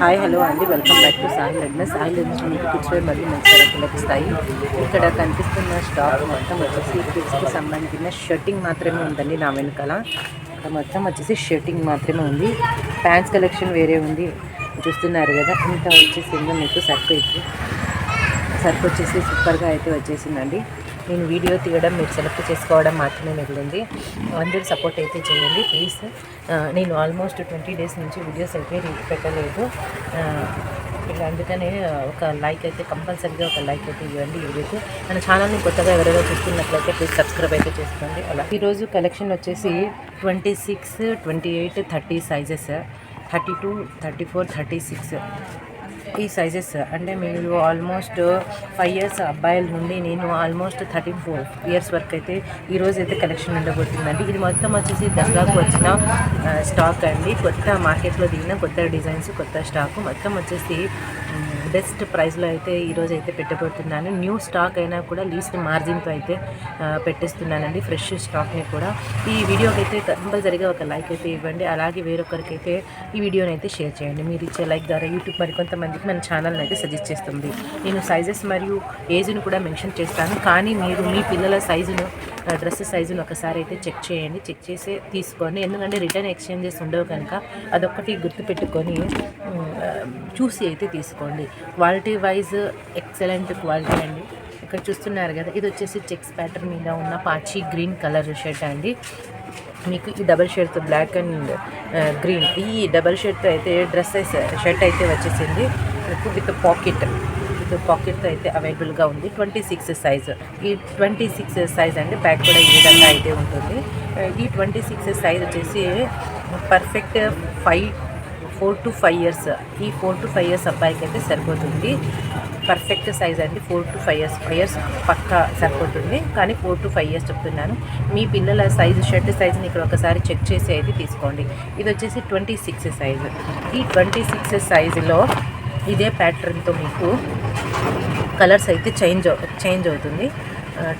Hi hello అండి. Welcome back to Sai Lagna. Sai Lagna మీకు కూర్చొని మరియు మంచి లభిస్తాయి. ఇక్కడ కనిపిస్తున్న స్టాక్ మొత్తం వచ్చేసి కిడ్స్కి సంబంధించిన షర్టింగ్ మాత్రమే ఉందండి నా వెనకాల. ఇక్కడ మొత్తం వచ్చేసి షర్టింగ్ మాత్రమే ఉంది. ప్యాంట్స్ కలెక్షన్ వేరే ఉంది. చూస్తున్నారు కదా ఇంత వచ్చేసిందో మీకు సర్ఫ్ అయితే సర్ఫ్ వచ్చేసి సూపర్గా అయితే వచ్చేసిందండి. నేను వీడియో తీయడం మీరు సెలెక్ట్ చేసుకోవడం మాత్రమే మిగిలింది. అందరూ సపోర్ట్ అయితే చేయండి ప్లీజ్. నేను ఆల్మోస్ట్ ట్వంటీ డేస్ నుంచి వీడియోస్ అయితే పెట్టలేదు. ఇలా అందుకనే ఒక లైక్ అయితే కంపల్సరీగా ఒక లైక్ అయితే ఇవ్వండి వీడియోకి. మన ఛానల్ని కొత్తగా ఎవరైనా చూస్తున్నట్లయితే ప్లీజ్ సబ్స్క్రైబ్ అయితే చేసుకోండి. అలా ఈరోజు కలెక్షన్ వచ్చేసి twenty six twenty eight thirty sizes thirty two thirty four thirty six. ఈ సైజెస్ అంటే మీరు ఆల్మోస్ట్ ఫైవ్ ఇయర్స్ అబ్బాయిల నుండి నేను ఆల్మోస్ట్ థర్టీ ఫోర్ ఇయర్స్ వరకు అయితే ఈరోజు అయితే కలెక్షన్ ఉండబోతుందండి. ఇది మొత్తం వచ్చేసి దసరాకు వచ్చిన స్టాక్ అండి. కొత్త మార్కెట్లో దిగిన కొత్త డిజైన్స్ కొత్త స్టాక్ మొత్తం వచ్చేసి బెస్ట్ ప్రైస్లో అయితే ఈరోజు అయితే పెట్టబోతున్నాను. న్యూ స్టాక్ అయినా కూడా లీస్ట్ మార్జిన్తో అయితే పెట్టేస్తున్నానండి. ఫ్రెష్ స్టాక్ని కూడా. ఈ వీడియోకి అయితే కంపల్సరిగా ఒక లైక్ అయితే ఇవ్వండి. అలాగే వేరొకరికైతే ఈ వీడియోని అయితే షేర్ చేయండి. మీరు ఇచ్చే లైక్ ద్వారా యూట్యూబ్ మరి కొంతమందికి మన ఛానల్ని అయితే సజెస్ట్ చేస్తుంది. నేను సైజెస్ మరియు ఏజ్ను కూడా మెన్షన్ చేస్తాను. కానీ మీరు మీ పిల్లల సైజును డ్రెస్ సైజును ఒకసారి అయితే చెక్ చేయండి. చెక్ చేసి తీసుకోండి. ఎందుకంటే రిటర్న్ ఎక్స్చేంజెస్ ఉండవు కనుక అదొక్కటి గుర్తుపెట్టుకొని చూసి అయితే తీసుకోండి. క్వాలిటీ వైజ్ ఎక్సలెంట్ క్వాలిటీ అండి. ఇక్కడ చూస్తున్నారు కదా ఇది వచ్చేసి చెక్స్ ప్యాటర్న్ మీద ఉన్న పాచి గ్రీన్ కలర్ షర్ట్ అండి. మీకు ఈ డబల్ షర్ట్తో బ్లాక్ అండ్ గ్రీన్ ఈ డబల్ షర్ట్తో అయితే డ్రెస్సెస్ షర్ట్ అయితే వచ్చేసింది. With pocket. విత్ పాకెట్తో అయితే అవైలబుల్గా ఉంది. Twenty six size. ఈ ట్వంటీ సిక్స్ సైజ్ అండి బ్యాగ్ కూడా ఈ విధంగా అయితే ఉంటుంది. ఈ ట్వంటీ సిక్స్ సైజ్ వచ్చేసి perfect five four to five years. ఈ ఫోర్ టు ఫైవ్ ఇయర్స్ అబ్బాయికి అయితే సరిపోతుంది. పర్ఫెక్ట్ సైజ్ అండి four to five years five years పక్కా సరిపోతుంది. కానీ ఫోర్ టు ఫైవ్ ఇయర్స్ చెప్తున్నాను. మీ పిల్లల సైజు షర్ట్ సైజుని ఇక్కడ ఒకసారి చెక్ చేసి అయితే తీసుకోండి. ఇది వచ్చేసి ట్వంటీ సిక్స్ సైజు. ఈ ట్వంటీ సిక్స్ సైజులో ఇదే ప్యాటర్న్తో మీకు కలర్స్ అయితే చేంజ్ చేంజ్ అవుతుంది.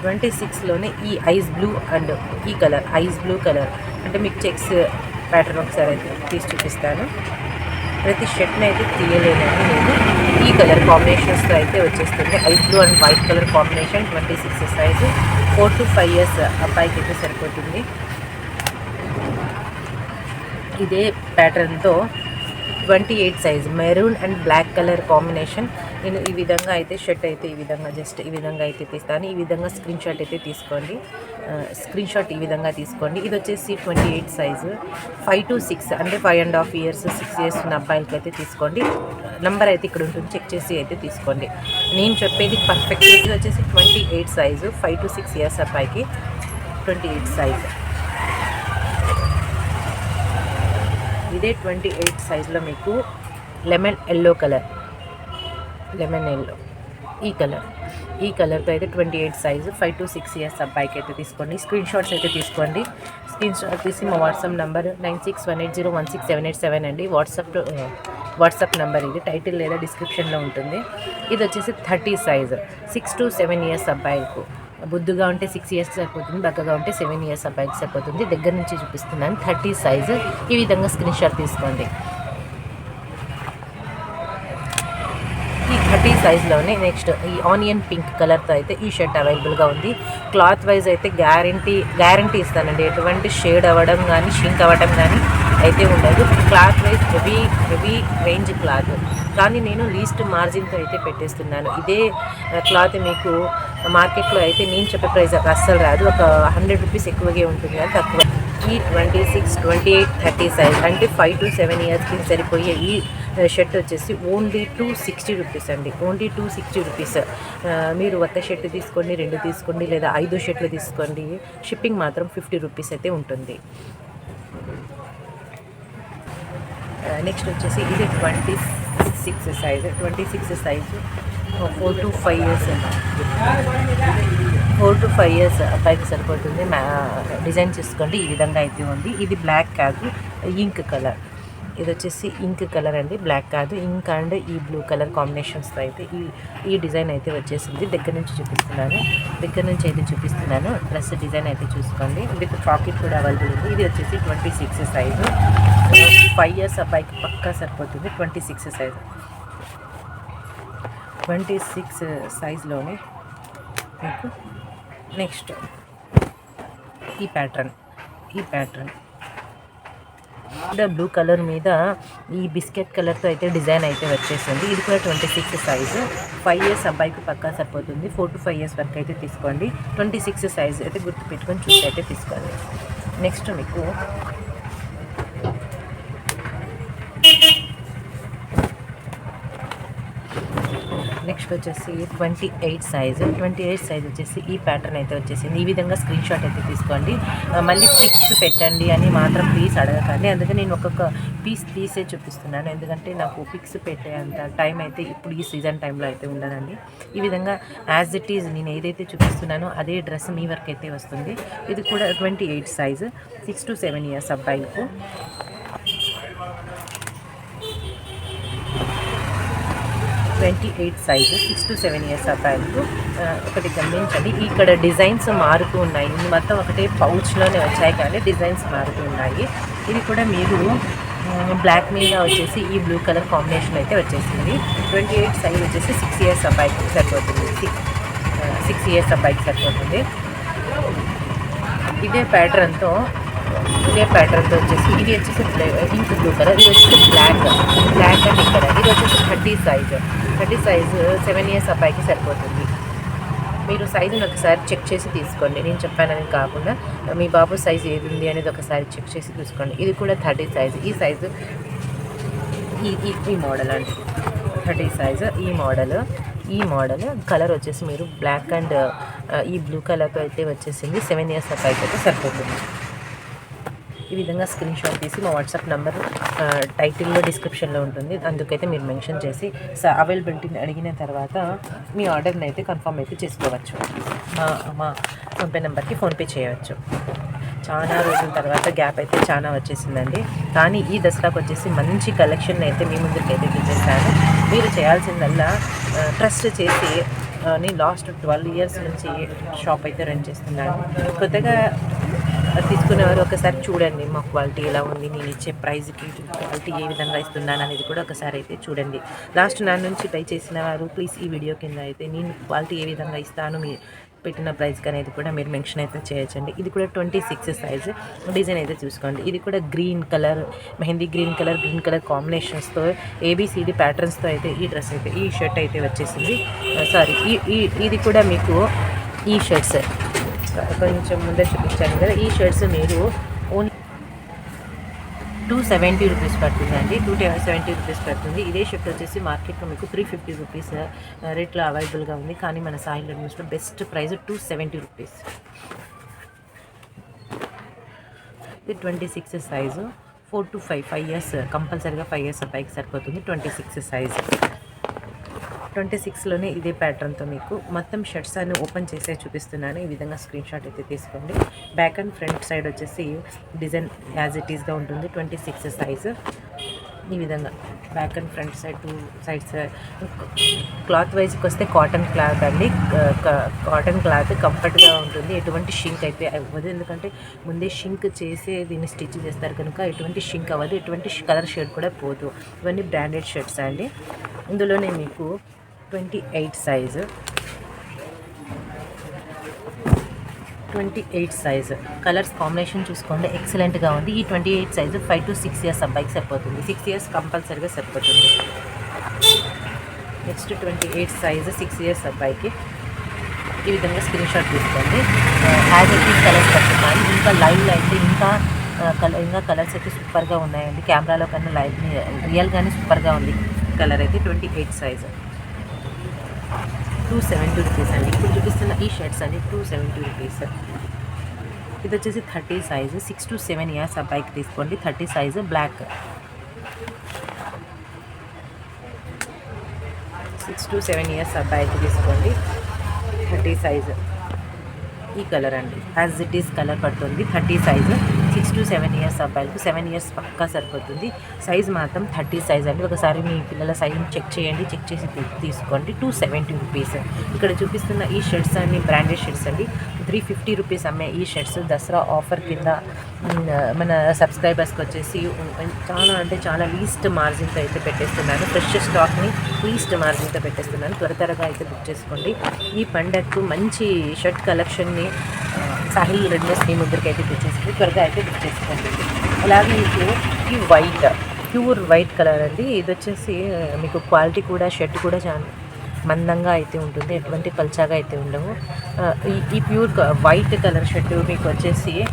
ట్వంటీ సిక్స్లోనే ఈ ఐస్ బ్లూ అండ్ ఈ కలర్ ఐస్ బ్లూ కలర్ అంటే మీకు చెక్స్ ప్యాటర్న్ ఒకసారి అయితే తీసి చూపిస్తాను. ప్రతి షర్ట్ని అయితే తీయలేనండి నేను ఈ కలర్ కాంబినేషన్స్తో అయితే వచ్చేస్తుంది. Ice blue and white colour combination twenty six size four to five years అబ్బాయికి అయితే సరిపోతుంది. ఇదే ప్యాటర్న్తో twenty eight size. Maroon and black colour combination. నేను ఈ విధంగా అయితే షర్ట్ అయితే ఈ విధంగా జస్ట్ ఈ విధంగా అయితే తీస్తాను. ఈ విధంగా స్క్రీన్ షాట్ అయితే తీసుకోండి. స్క్రీన్ షాట్ ఈ విధంగా తీసుకోండి. ఇది వచ్చేసి twenty eight size. Five to six అంటే five and half years six years ఉన్న అబ్బాయిలకి అయితే తీసుకోండి. నంబర్ అయితే ఇక్కడ ఉంటుంది. చెక్ చేసి అయితే తీసుకోండి. నేను చెప్పేది పర్ఫెక్ట్ ఇది వచ్చేసి twenty eight size. Five to six years అబ్బాయికి ట్వంటీ ఎయిట్ సైజ్. ఇదే ట్వంటీ ఎయిట్ సైజ్లో మీకు lemon yellow colour. Lemon yellow. ఈ కలర్. ఈ కలర్తో అయితే twenty eight size. Five to six years అబ్బాయికి అయితే తీసుకోండి. స్క్రీన్ షాట్స్ అయితే తీసుకోండి. స్క్రీన్ షాట్ తీసి మా WhatsApp number nine six one eight zero one six seven eight seven అండి. వాట్సాప్ వాట్సాప్ నెంబర్ ఇది. టైటిల్ లేదా డిస్క్రిప్షన్లో ఉంటుంది. ఇది వచ్చేసి thirty size. Six to seven years అబ్బాయిలకు. బుద్దుగా ఉంటే సిక్స్ ఇయర్స్ సరిపోతుంది బక్కగా ఉంటే సెవెన్ ఇయర్స్ అబ్బాయికి సరిపోతుంది. దగ్గర నుంచి చూపిస్తున్నాను థర్టీ సైజు ఈ విధంగా స్క్రీన్ షాట్ తీసుకోండి. ఈ థర్టీ సైజ్లోనే నెక్స్ట్ ఈ ఆనియన్ పింక్ కలర్తో అయితే ఈ షర్ట్ అవైలబుల్గా ఉంది. క్లాత్ వైజ్ అయితే గ్యారంటీ గ్యారంటీ ఇస్తానండి. ఎటువంటి షేడ్ అవ్వడం కానీ షింక్ అవ్వడం కానీ అయితే ఉండదు. Cloth wise heavy heavy range cloth. కానీ నేను లీస్ట్ మార్జిన్తో అయితే పెట్టేస్తున్నాను. ఇదే క్లాత్ మీకు మార్కెట్లో అయితే నేను చెప్పే ప్రైస్ అస్సలు రాదు. ఒక హండ్రెడ్ రూపీస్ ఎక్కువగా ఉంటుంది కానీ తక్కువ. ఈ twenty six twenty eight thirty size అంటే ఫైవ్ టు సెవెన్ ఇయర్స్కి సరిపోయే ఈ షర్ట్ వచ్చేసి ఓన్లీ టూ సిక్స్టీ రూపీస్ అండి. Only two sixty rupees. మీరు ఒక్క షర్ట్ తీసుకోండి రెండు తీసుకోండి లేదా ఐదు షర్ట్లు తీసుకోండి షిప్పింగ్ మాత్రం ఫిఫ్టీ రూపీస్ అయితే ఉంటుంది. Uh, నెక్స్ట్ వచ్చేసి ఇది twenty six size twenty six size four to five years four to five years అబ్బాయికి సరిపోతుంది. మ్యా uh, డిజైన్ చూసుకోండి. ఈ విధంగా అయితే ఉంది. ఇది బ్లాక్ కాదు ఇంక్ కలర్ ఇది వచ్చేసి ఇంక్ కలర్ అండి. బ్లాక్ కాదు. ఇంక్ అండ్ ఈ బ్లూ కలర్ కాంబినేషన్స్తో అయితే ఈ ఈ డిజైన్ అయితే వచ్చేసింది. దగ్గర నుంచి చూపిస్తున్నాను. దగ్గర నుంచి అయితే చూపిస్తున్నాను. డ్రెస్ డిజైన్ అయితే చూసుకోండి. విత్ పాకెట్ కూడా అవైలబుల్ ఉంది. ఇది వచ్చేసి twenty six size five years అబ్బాయికి పక్కా సరిపోతుంది. Twenty six size twenty six సైజులోనే మీకు నెక్స్ట్ ఈ ప్యాటర్న్ ఈ ప్యాటర్న్ బ్లూ కలర్ మీద ఈ బిస్కెట్ కలర్తో అయితే డిజైన్ అయితే వచ్చేసింది. ఇది కూడా twenty six size five years అబ్బాయికి పక్కా సరిపోతుంది. ఫోర్ టు ఫైవ్ ఇయర్స్ వరకు అయితే తీసుకోండి. ట్వంటీ సిక్స్ సైజ్ అయితే గుర్తు పెట్టుకొని చూసి అయితే తీసుకోండి. నెక్స్ట్ మీకు నెక్స్ట్ వచ్చేసి twenty eight size twenty eight size వచ్చేసి ఈ ప్యాటర్న్ అయితే వచ్చేసింది. ఈ విధంగా స్క్రీన్ షాట్ అయితే తీసుకోండి. మళ్ళీ పిక్స్ పెట్టండి అని మాత్రం ప్లీజ్ అడగకండి. అందుకే నేను ఒక్కొక్క పీస్ పీసే చూపిస్తున్నాను. ఎందుకంటే నాకు పిక్స్ పెట్టేంత టైం అయితే ఇప్పుడు ఈ సీజన్ టైంలో అయితే ఉండదండి. ఈ విధంగా యాజ్ ఇట్ ఈజ్ నేను ఏదైతే చూపిస్తున్నానో అదే డ్రెస్ మీ వరకు అయితే వస్తుంది. ఇది కూడా twenty eight size six to seven years అబ్బాయిలకు. Twenty eight size six to seven years అబ్బాయిలకు ఒకటి గమనించండి. ఇక్కడ డిజైన్స్ మారుతూ ఉన్నాయి. ఇది మొత్తం ఒకటే పౌచ్లోనే వచ్చాయి కానీ డిజైన్స్ మారుతూ ఉన్నాయి. ఇది కూడా మీరు బ్లాక్ మీద వచ్చేసి ఈ బ్లూ కలర్ కాంబినేషన్ అయితే వచ్చేసింది. ట్వంటీ ఎయిట్ సైజ్ వచ్చేసి సిక్స్ ఇయర్స్ అబ్బాయికి సరిపోతుంది. సిక్స్ సిక్స్ ఇయర్స్ అబ్బాయికి సరిపోతుంది. ఇదే ప్యాటర్న్తో ఇదే ప్యాటర్న్తో వచ్చేసి ఇది వచ్చేసి ఇంక్ బ్లూ కలర్ ఇది వచ్చేసి బ్లాక్ బ్లాక్ అండ్ ఇక్కడ ఇది వచ్చేసి thirty size thirty size seven years అబ్బాయికి సరిపోతుంది. మీరు సైజును ఒకసారి చెక్ చేసి తీసుకోండి. నేను చెప్పానని కాకుండా మీ బాబు సైజు ఏది ఉంది అనేది ఒకసారి చెక్ చేసి తీసుకోండి ఇది కూడా థర్టీ సైజ్. ఈ సైజు ఈ ఈ మోడల్ అండి. Thirty size. ఈ మోడల్ ఈ మోడల్. కలర్ వచ్చేసి మీరు బ్లాక్ అండ్ ఈ బ్లూ కలర్తో అయితే వచ్చేసింది. సెవెన్ ఇయర్స్ అబ్బాయికి అయితే సరిపోతుంది. ఈ విధంగా స్క్రీన్ షాట్ తీసి మా వాట్సాప్ నెంబర్ టైటిల్లో డిస్క్రిప్షన్లో ఉంటుంది. అందుకైతే మీరు మెన్షన్ చేసి స అవైలబిలిటీని అడిగిన తర్వాత మీ ఆర్డర్ని అయితే కన్ఫర్మ్ అయితే చేసుకోవచ్చు. మా మా ఫోన్పే నెంబర్కి ఫోన్పే చేయవచ్చు. చాలా రోజుల తర్వాత గ్యాప్ అయితే చాలా వచ్చేసిందండి. కానీ ఈ దసరాకు వచ్చేసి మంచి కలెక్షన్ అయితే మీ ముందుకు అయితే తెచ్చేసాను. మీరు చేయాల్సిందల్లా ట్రస్ట్ చేసి నేను లాస్ట్ ట్వెల్వ్ ఇయర్స్ నుంచి షాప్ అయితే రన్ చేస్తున్నాను. కొత్తగా తీసుకునేవారు ఒకసారి చూడండి మా క్వాలిటీ ఎలా ఉంది నేను ఇచ్చే ప్రైస్కి క్వాలిటీ ఏ విధంగా ఇస్తున్నాను అనేది కూడా ఒకసారి అయితే చూడండి. లాస్ట్ నా నుంచి ట్రై చేసిన వారు ప్లీజ్ ఈ వీడియో కింద అయితే నేను క్వాలిటీ ఏ విధంగా ఇస్తాను మీ పెట్టిన ప్రైస్కి అనేది కూడా మీరు మెన్షన్ అయితే చేయొచ్చండి. ఇది కూడా ట్వంటీ సిక్స్ సైజ్ డిజైన్ అయితే చూసుకోండి. ఇది కూడా green colour mehndi green colour green colour కాంబినేషన్స్తో ABCD ప్యాటర్న్స్తో అయితే ఈ డ్రెస్ అయితే ఈ షర్ట్ అయితే వచ్చేసింది. సారీ ఈ ఈ ఇది కూడా మీకు ఈ షర్ట్స్ కొంచెం ముందే చూపించాను కదా ఈ షర్ట్స్ మీరు ఓన్లీ టూ సెవెంటీ రూపీస్ పడుతుందండి. టూ సెవెంటీ రూపీస్ పడుతుంది. ఇదే షర్ట్ వచ్చేసి మార్కెట్లో మీకు త్రీ ఫిఫ్టీ రూపీస్ రేట్లో అవైలబుల్గా ఉంది. కానీ మన సాయిల్ న్యూస్లో best price two seventy rupees ఇది twenty six size four to five five years కంపల్సరీగా ఫైవ్ ఇయర్స్ అబ్బాయికి సరిపోతుంది ట్వంటీ సిక్స్ సైజ్ ట్వంటీ సిక్స్లోనే ఇదే ప్యాటర్న్తో మీకు మొత్తం షర్ట్స్ అన్ని ఓపెన్ చేసే చూపిస్తున్నాను. ఈ విధంగా స్క్రీన్ షాట్ అయితే తీసుకోండి. బ్యాక్ అండ్ ఫ్రంట్ సైడ్ వచ్చేసి డిజైన్ యాజ్ ఇట్ ఈస్గా ఉంటుంది. Twenty six size. ఈ విధంగా back and front side two sides cloth వైజ్కి వస్తే కాటన్ క్లాత్ అండి. కాటన్ క్లాత్ కంఫర్ట్గా ఉంటుంది. ఎటువంటి షింక్ అయితే అవ్వదు. ఎందుకంటే ముందే షింక్ చేసి దీన్ని స్టిచ్ చేస్తారు కనుక ఎటువంటి షింక్ అవ్వదు. ఎటువంటి కలర్ షేడ్ కూడా పోదు. ఇవన్నీ బ్రాండెడ్ షర్ట్స్ అండి. ఇందులోనే మీకు twenty eight size. Twenty eight size. Colours combination చూసుకోండి. ఎక్సలెంట్గా ఉంది. ఈ twenty eight size five to six years అబ్బాయికి సరిపోతుంది. సిక్స్ ఇయర్స్ కంపల్సరీగా సరిపోతుంది. Next twenty eight size six years అబ్బాయికి. ఈ విధంగా స్క్రీన్ షాట్ తీసుకోండి. యాజ్ ఇట్ ఈస్ కలర్స్ పడుతున్నాయి ఇంకా లైవ్ uh, అయితే ఇంకా కలర్ ఇంకా కలర్స్ అయితే సూపర్గా ఉన్నాయండి. కెమెరాలో కన్నా లైవ్ రియల్గానే సూపర్గా ఉంది. కలర్ అయితే twenty eight size two seventy rupees అండి. ఇప్పుడు చూపిస్తున్న ఈ షర్ట్స్ అండి. టూ సెవెంటీ రూపీస్ ఇది వచ్చేసి thirty size six to seven years అబ్బాయికి తీసుకోండి. Thirty size black six to seven years అబ్బాయికి తీసుకోండి. థర్టీ సైజు ఈ కలర్ అండి. యాజ్ ఇట్ ఈస్ కలర్ పడుతుంది. Thirty size six to seven years అబ్బాయిలకు సెవెన్ ఇయర్స్ పక్కా సరిపోతుంది. సైజ్ మాత్రం థర్టీ సైజ్ అండి. ఒకసారి మీ పిల్లల సైజ్ చెక్ చేయండి. చెక్ చేసి తీసుకోండి. Two seventy rupees. ఇక్కడ చూపిస్తున్న ఈ షర్ట్స్ అన్ని బ్రాండెడ్ షర్ట్స్ అండి. త్రీ ఫిఫ్టీ రూపీస్ అమ్మే ఈ షర్ట్స్. దసరా ఆఫర్ కింద మన సబ్స్క్రైబర్స్కి వచ్చేసి చాలా అంటే చాలా లీస్ట్ మార్జిన్తో అయితే పెట్టేస్తున్నాను. ఫ్రెష్ స్టాక్ని లీస్ట్ మార్జిన్తో పెట్టేస్తున్నాను. త్వర త్వరగా అయితే బుక్ చేసుకోండి. ఈ పండగకు మంచి షర్ట్ కలెక్షన్ని సాహిల్ రెడ్నెస్ మీ ముందరికి అయితే తెచ్చేసింది త్వరగా అయితే బుక్ చేసుకోండి. అలాగే మీకు ఈ వైట్ ప్యూర్ వైట్ కలర్ అండి. ఇది వచ్చేసి మీకు క్వాలిటీ కూడా షర్ట్ కూడా చాలా. మందంగా అయితే ఉంటుంది. ఎటువంటి పల్చాగా అయితే ఉండవు. ఈ- ఈ ప్యూర్ క- వైట్ కలర్ షర్ట్ మీకు వచ్చేసి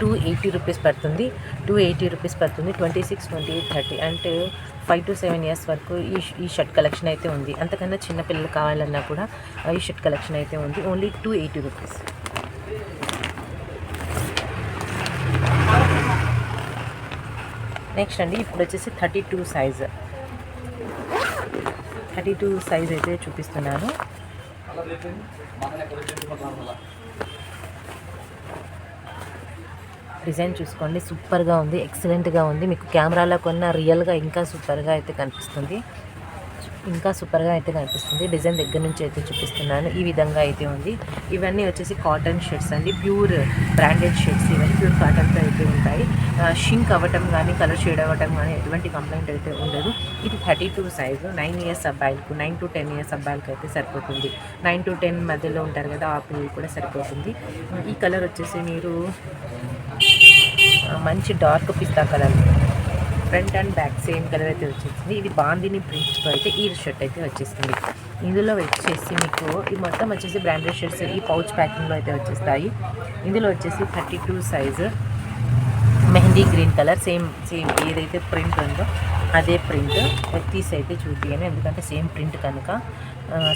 టూ ఎయిటీ రూపీస్ పడుతుంది. టూ ఎయిటీ రూపీస్ పడుతుంది. Twenty six twenty eight thirty అంటే ఫైవ్ టు సెవెన్ ఇయర్స్ వరకు ఈ ఈ షర్ట్ కలెక్షన్ అయితే ఉంది. అంతకన్నా చిన్న పిల్లలు కావాలన్నా కూడా ఈ షర్ట్ కలెక్షన్ అయితే ఉంది. Only two eighty rupees next అండి ఇప్పుడు వచ్చేసి thirty two size thirty two size అయితే చూపిస్తున్నాను. డిజైన్ చూసుకోండి. సూపర్గా ఉంది ఎక్సలెంట్గా ఉంది. మీకు కెమెరాలో కొన్న రియల్గా ఇంకా సూపర్గా అయితే కనిపిస్తుంది. ఇంకా సూపర్గా అయితే కనిపిస్తుంది. డిజైన్ దగ్గర నుంచి అయితే చూపిస్తున్నాను. ఈ విధంగా అయితే ఉంది. ఇవన్నీ వచ్చేసి కాటన్ షర్ట్స్ అండి. ప్యూర్ బ్రాండెడ్ షర్ట్స్ ఇవన్నీ ప్యూర్ కాటన్తో అయితే ఉంటాయి. షింక్ అవ్వటం కానీ కలర్ షేడ్ అవ్వటం కానీ ఎటువంటి కంప్లైంట్ అయితే ఉండదు. ఇది thirty two size. Nine years అబ్బాయిలకు నైన్ టు టెన్ ఇయర్స్ అబ్బాయిలకు అయితే సరిపోతుంది. నైన్ టు టెన్ మధ్యలో ఉంటారు కదా ఆ పిల్లలు కూడా సరిపోతుంది. ఈ కలర్ వచ్చేసి మీరు మంచి dark pista colour front and back same colour అయితే వచ్చేసింది. ఇది బాందిని ప్రింట్స్తో అయితే ఈ షర్ట్ అయితే వచ్చేసింది. ఇందులో వచ్చేసి మీకు ఈ మొత్తం వచ్చేసి బ్రాండెడ్ షర్ట్స్ ఈ పౌచ్ ప్యాకింగ్లో అయితే వచ్చేస్తాయి. ఇందులో వచ్చేసి thirty two size mehndi green colour same same ఏదైతే ప్రింట్ ఉందో అదే ప్రింట్. తీసి అయితే చూపించాను ఎందుకంటే సేమ్ ప్రింట్ కనుక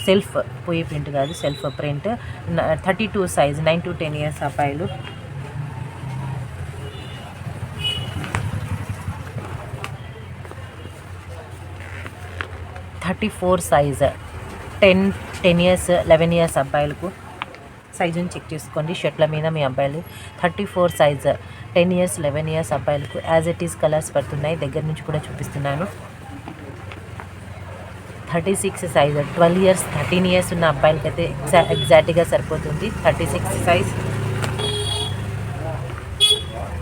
సెల్ఫ్ పోయే ప్రింట్ కాదు self print. Thirty two size nine to ten years అబ్బాయిలు thirty four size ten ten years eleven years అబ్బాయిలకు సైజుని చెక్ చేసుకోండి. షర్ట్ల మీద మీ అబ్బాయిలు thirty four size ten years eleven years అబ్బాయిలకు యాజ్ ఇట్ ఈస్ కలర్స్ పడుతున్నాయి. దగ్గర నుంచి కూడా చూపిస్తున్నాను. Thirty six size twelve years thirteen years ఉన్న అబ్బాయిలకి అయితే ఎగ్జా ఎగ్జాక్ట్గా సరిపోతుంది. Thirty six size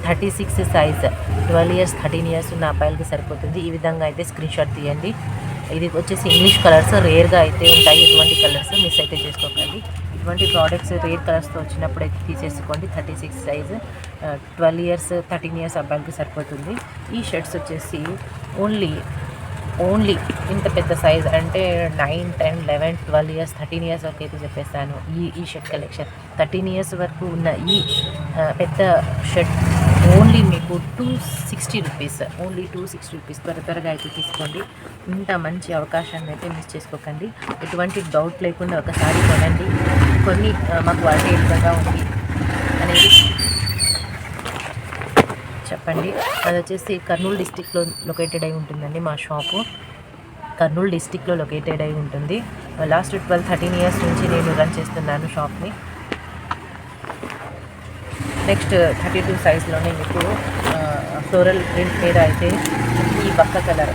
thirty six size twelve years thirteen years ఉన్న అబ్బాయిలకి సరిపోతుంది. ఈ విధంగా అయితే స్క్రీన్ షాట్ తీయండి. ఇది వచ్చేసి ఇంగ్లీష్ కలర్స్ రేర్గా అయితే ఉంటాయి. ఇటువంటి కలర్స్ మిస్ అయితే చేసుకోకండి. ఇటువంటి ప్రోడక్ట్స్ రేర్ కలర్స్తో వచ్చినప్పుడు అయితే తీసేసుకోండి. Thirty six size. Twelve years thirteen years అబ్బాయిలకి సరిపోతుంది. ఈ షర్ట్స్ వచ్చేసి ఓన్లీ ఓన్లీ ఇంత పెద్ద సైజ్ అంటే nine ten eleven twelve years thirteen years వరకు అయితే చెప్పేస్తాను ఈ ఈ షర్ట్ కలెక్షన్. థర్టీన్ ఇయర్స్ వరకు ఉన్న ఈ పెద్ద షర్ట్ ఓన్లీ మీకు two sixty rupees only two sixty rupees. త్వర త్వరగా అయితే తీసుకోండి. ఇంత మంచి అవకాశాన్ని అయితే మిస్ చేసుకోకండి. ఎటువంటి డౌట్ లేకుండా ఒకసారి కొనండి. కొన్ని మాకు మా ఏ విధంగా ఉంది అనేది చెప్పండి. అది వచ్చేసి కర్నూలు డిస్టిక్లో లొకేటెడ్ అయి ఉంటుందండి మా షాపు. కర్నూలు డిస్టిక్లో లొకేటెడ్ అయి ఉంటుంది. లాస్ట్ ట్వెల్వ్ థర్టీన్ ఇయర్స్ నుంచి నేను రన్ చేస్తున్నాను షాప్ని. నెక్స్ట్ థర్టీ టూ సైజ్లోనే మీకు ఫ్లోరల్ ప్రింట్ మీద అయితే ఈ బక్క కలర్.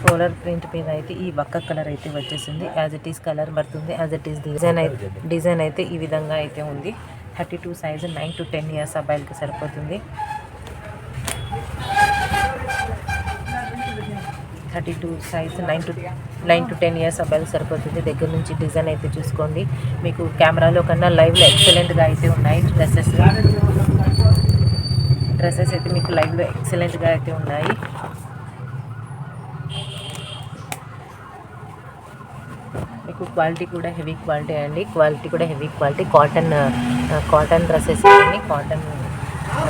ఫ్లోరల్ ప్రింట్ మీద అయితే ఈ బక్క కలర్ అయితే వచ్చేసింది. యాజ్ ఇట్ ఈస్ కలర్ పడుతుంది. యాజ్ ఇట్ ఈస్ డిజైన్ అయితే డిజైన్ అయితే ఈ విధంగా అయితే ఉంది. Thirty two size nine to ten years అబ్బాయిలకి సరిపోతుంది. Thirty two size nine to nine to ten years అబ్బాయిలు సరిపోతుంది. దగ్గర నుంచి డిజైన్ అయితే చూసుకోండి. మీకు కెమెరాలో కన్నా లైవ్లో ఎక్సలెంట్గా అయితే ఉన్నాయి డ్రెస్సెస్ డ్రెస్సెస్ అయితే మీకు లైవ్లో ఎక్సలెంట్గా అయితే ఉన్నాయి. మీకు క్వాలిటీ కూడా హెవీ క్వాలిటీ అండి. క్వాలిటీ కూడా heavy quality cotton cotton dresses ఇవన్నీ కాటన్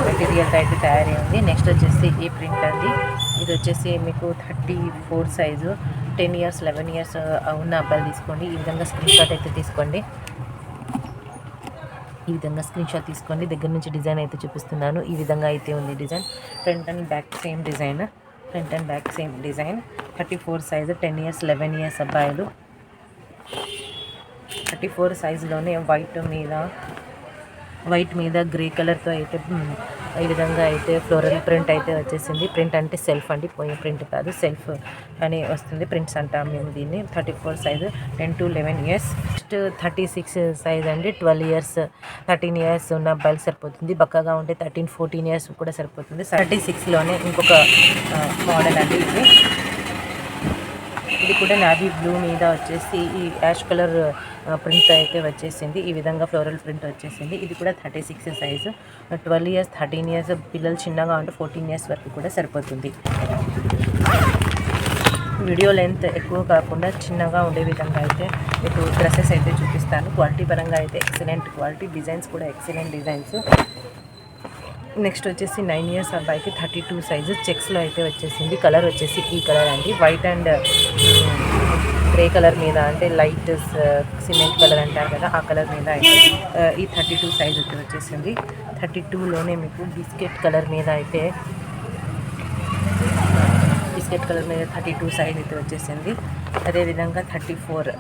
మెటీరియల్తో అయితే తయారై ఉంది. నెక్స్ట్ వచ్చేసి ఈ ప్రింట్ అండి. ఇది వచ్చేసి మీకు thirty four size. Ten years eleven years ఉన్న అబ్బాయిలు తీసుకోండి. ఈ విధంగా స్క్రీన్ షాట్ అయితే తీసుకోండి. ఈ విధంగా స్క్రీన్ షాట్ తీసుకోండి. దగ్గర నుంచి డిజైన్ అయితే చూపిస్తున్నాను. ఈ విధంగా అయితే ఉంది design. Front and back same design front and back same design thirty four size ten years eleven years అబ్బాయిలు. థర్టీ ఫోర్ సైజులోనే వైట్ మీద వైట్ మీద గ్రే కలర్తో అయితే ఈ విధంగా అయితే ఫ్లోరల్ ప్రింట్ అయితే వచ్చేసింది. ప్రింట్ అంటే సెల్ఫ్ అండి పోయే ప్రింట్ కాదు సెల్ఫ్ అని వస్తుంది. ప్రింట్స్ అంటాం మేము దీన్ని. Thirty four size ten to eleven years. Next thirty six size అండి ట్వెల్వ్ ఇయర్స్. థర్టీన్ ఇయర్స్ ఉన్న అబ్బాయిలు సరిపోతుంది. బక్కగా ఉంటే థర్టీన్ ఫోర్టీన్ ఇయర్స్ కూడా సరిపోతుంది. థర్టీ సిక్స్లోనే ఇంకొక మోడల్ అండి ఇది. ఇది కూడా నావీ బ్లూ మీద వచ్చేసి ఈ యాష్ కలర్ ప్రింట్ అయితే వచ్చేసింది. ఈ విధంగా ఫ్లోరల్ ప్రింట్ వచ్చేసింది. ఇది కూడా thirty six size. Twelve years thirteen years పిల్లలు చిన్నగా ఉంటే ఫోర్టీన్ ఇయర్స్ వరకు కూడా సరిపోతుంది. వీడియో లెంత్ ఎక్కువ కాకుండా చిన్నగా ఉండే విధంగా అయితే మీకు డ్రెస్సెస్ అయితే చూపిస్తాను. క్వాలిటీ పరంగా అయితే ఎక్సలెంట్ క్వాలిటీ డిజైన్స్ కూడా ఎక్సలెంట్ డిజైన్స్. నెక్స్ట్ వచ్చేసి నైన్ ఇయర్స్ అబ్బాయికి థర్టీ టూ సైజు చెక్స్లో అయితే వచ్చేసింది. కలర్ వచ్చేసి ఈ కలర్ అండి. వైట్ అండ్ గ్రే కలర్ మీద అంటే లైట్ సిమెంట్ కలర్ అంటారు కదా ఆ కలర్ మీద అయితే ఈ థర్టీ టూ సైజ్ అయితే వచ్చేసింది. థర్టీ టూలోనే మీకు బిస్కెట్ కలర్ మీద అయితే బిస్కెట్ కలర్ మీద థర్టీ టూ సైజ్ అయితే వచ్చేసింది. అదేవిధంగా థర్టీ ఫోర్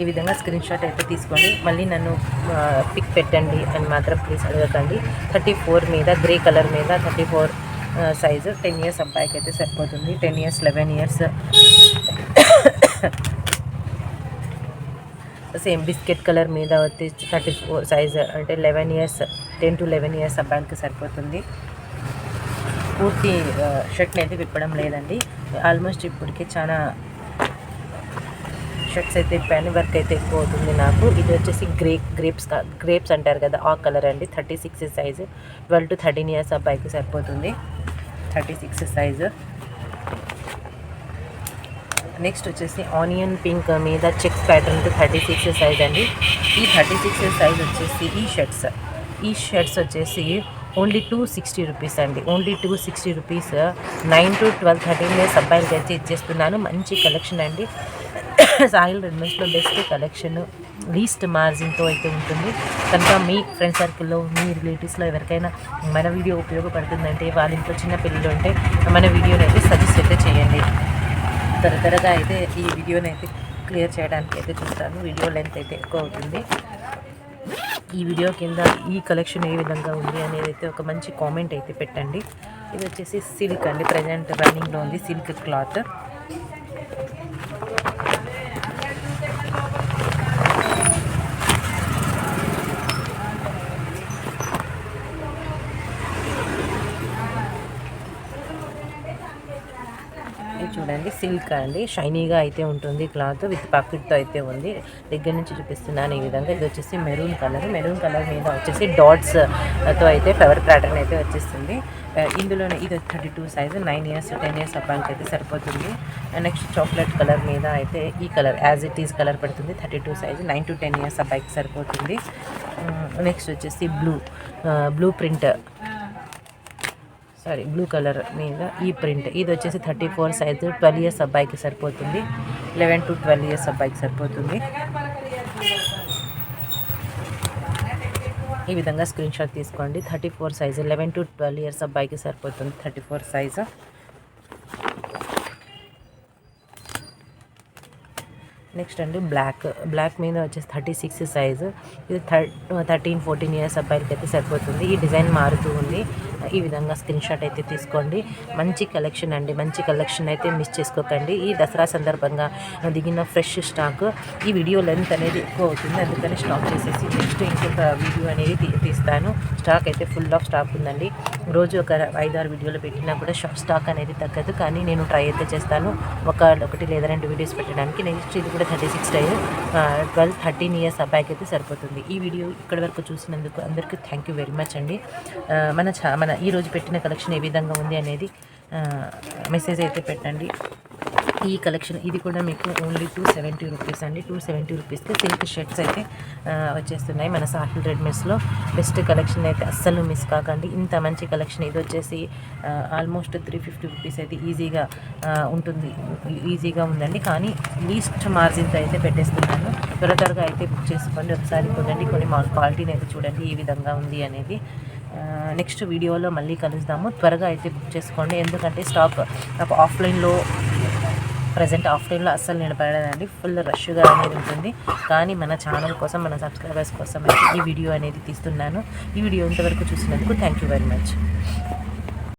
ఈ విధంగా స్క్రీన్ షాట్ అయితే తీసుకోండి. మళ్ళీ నన్ను పిక్ పెట్టండి అని మాత్రం ప్లీజ్ అడగకండి. థర్టీ ఫోర్ మీద గ్రే కలర్ మీద thirty four size ten years అబ్బాయికి అయితే సరిపోతుంది. Ten years eleven years same biscuit colour మీద వచ్చేసి థర్టీ ఫోర్ సైజ్ అంటే eleven years ten to eleven years అబ్బాయికి సరిపోతుంది. పూర్తి షర్ట్ని అయితే విప్పడం లేదండి. ఆల్మోస్ట్ ఇప్పటికి చాలా షర్ట్స్ అయితే పెన్ వర్క్ అయితే ఎక్కువ అవుతుంది నాకు. ఇది వచ్చేసి గ్రే గ్రేప్స్ గ్రేప్స్ అంటారు కదా ఆ కలర్ అండి. Thirty six size twelve to thirteen years అబ్బాయికి సరిపోతుంది. Thirty six size. నెక్స్ట్ వచ్చేసి ఆనియన్ పింక్ మీద checks pattern thirty six size అండి. ఈ థర్టీ సిక్స్ సైజ్ వచ్చేసి ఈ షర్ట్స్. ఈ షర్ట్స్ వచ్చేసి ఓన్లీ టూ సిక్స్టీ రూపీస్ అండి. Only two sixty rupees nine to twelve thirteen days అబ్బాయిలకి అయితే ఇచ్చేస్తున్నాను. మంచి కలెక్షన్ అండి. సాయిల్ రెడ్మెస్లో బెస్ట్ కలెక్షన్ లీస్ట్ మార్జిన్తో అయితే ఉంటుంది. కనుక మీ ఫ్రెండ్ సర్కిల్లో మీ రిలేటివ్స్లో ఎవరికైనా మన వీడియో ఉపయోగపడుతుందంటే వాళ్ళ ఇంట్లో చిన్న పిల్లలు ఉంటే మన వీడియోని అయితే సజెస్ట్ అయితే చేయండి. త్వర త్వరగా అయితే ఈ వీడియోని అయితే క్లియర్ చేయడానికి అయితే చూస్తాను. వీడియో లెంత్ అయితే ఎక్కువ అవుతుంది. ఈ వీడియో కింద ఈ కలెక్షన్ ఏ విధంగా ఉంది అనేది అయితే ఒక మంచి కామెంట్ అయితే పెట్టండి. ఇది వచ్చేసి సిల్క్ అండి. ప్రజెంట్ రన్నింగ్లో ఉంది సిల్క్ క్లాత్ ఇది చూడండి సిల్క్ అండి. షైనీగా అయితే ఉంటుంది క్లాత్ విత్ పాకెట్తో అయితే ఉంది. దగ్గర నుంచి చూపిస్తున్నాను ఈ విధంగా. ఇది వచ్చేసి మెరూన్ కలర్ మెరూన్ కలర్ మీద వచ్చేసి డాట్స్ uh, తో అయితే ఫ్లవర్ ప్యాటర్న్ అయితే వచ్చేస్తుంది. Uh, ఇందులోనే ఇది thirty two size nine years ten years అబ్బాయికి అయితే సరిపోతుంది. నెక్స్ట్ చాక్లెట్ కలర్ మీద అయితే ఈ colour as it is colour పడుతుంది. Thirty two size nine to ten years అబ్బాయికి సరిపోతుంది mm, నెక్స్ట్ వచ్చేసి blue blue print sorry blue colour మీద ఈ ప్రింట్. ఇది వచ్చేసి thirty four size twelve years అబ్బాయికి సరిపోతుంది. లెవెన్ టు ట్వెల్వ్ ఇయర్స్ అబ్బాయికి సరిపోతుంది. ఈ విధంగా స్క్రీన్ షాట్ తీసుకోండి. Thirty four size eleven to twelve years అబ్బాయికి సరిపోతుంది థర్టీ ఫోర్ సైజు. నెక్స్ట్ అండి బ్లాక్. బ్లాక్ మీద వచ్చేసి థర్టీ సిక్స్ సైజు. ఇది థర్ థర్టీన్ ఫోర్టీన్ ఇయర్స్ అబ్బాయిలకి అయితే సరిపోతుంది. ఈ డిజైన్ మారుతూ ఉంది. ఈ విధంగా స్క్రీన్ షాట్ అయితే తీసుకోండి. మంచి కలెక్షన్ అండి. మంచి కలెక్షన్ అయితే మిస్ చేసుకోకండి. ఈ దసరా సందర్భంగా దిగిన ఫ్రెష్ స్టాక్. ఈ వీడియో లెంత్ అనేది ఎక్కువ అవుతుంది. అందుకని స్టాక్ చేసేసి నెక్స్ట్ ఇంకొక వీడియో అనేది తీ- తీస్తాను. స్టాక్ అయితే ఫుల్ ఆఫ్ స్టాక్ ఉందండి. రోజు ఒక ఐదు ఆరు వీడియోలు పెట్టినా కూడా షాప్ స్టాక్ అనేది తగ్గదు. కానీ నేను ట్రై అయితే చేస్తాను. ఒక ఒకటి లేదా రెండు వీడియోస్ పెట్టడానికి. నెక్స్ట్ ఇది కూడా థర్టీ సిక్స్ టైర్ ట్వెల్వ్ థర్టీన్ ఇయర్స్ అబ్బాయికి అయితే సరిపోతుంది. ఈ వీడియో ఇక్కడి వరకు చూసినందుకు అందరికీ థ్యాంక్ యూ వెరీ మచ్ అండి. మన చా మన ఈ రోజు పెట్టిన కలెక్షన్ ఏ విధంగా ఉంది అనేది మెసేజ్ అయితే పెట్టండి. ఈ కలెక్షన్ ఇది కూడా మీకు ఓన్లీ టూ సెవెంటీ రూపీస్ అండి. టూ సెవెంటీ రూపీస్కి సిల్క్ షర్ట్స్ అయితే వచ్చేస్తున్నాయి మన సాహిల్ రెడ్మిస్లో బెస్ట్ కలెక్షన్ అయితే అస్సలు మిస్ కాకండి. ఇంత మంచి కలెక్షన్ ఇది వచ్చేసి ఆల్మోస్ట్ త్రీ ఫిఫ్టీ రూపీస్ అయితే ఈజీగా ఉంటుంది. ఈజీగా ఉందండి. కానీ లీస్ట్ మార్జిన్తో అయితే పెట్టేస్తున్నాను. త్వర త్వరగా అయితే బుక్ చేసుకోండి. ఒకసారి కొనండి కొన్ని మా క్వాలిటీని అయితే చూడండి. ఏ విధంగా ఉంది అనేది. నెక్స్ట్ వీడియోలో మళ్ళీ కలుద్దాము. త్వరగా అయితే బుక్ చేసుకోండి. ఎందుకంటే స్టాక్ ఆఫ్లైన్లో ప్రజెంట్ ఆఫ్టర్నూన్లో అస్సలు నిలబడదండి ఫుల్ రష్గా అనేది ఉంటుంది. కానీ మన ఛానల్ కోసం మన సబ్స్క్రైబర్స్ కోసం ఈ వీడియో అనేది తీస్తున్నాను. ఈ వీడియో ఇంతవరకు చూసినందుకు థ్యాంక్ యూ వెరీ మచ్.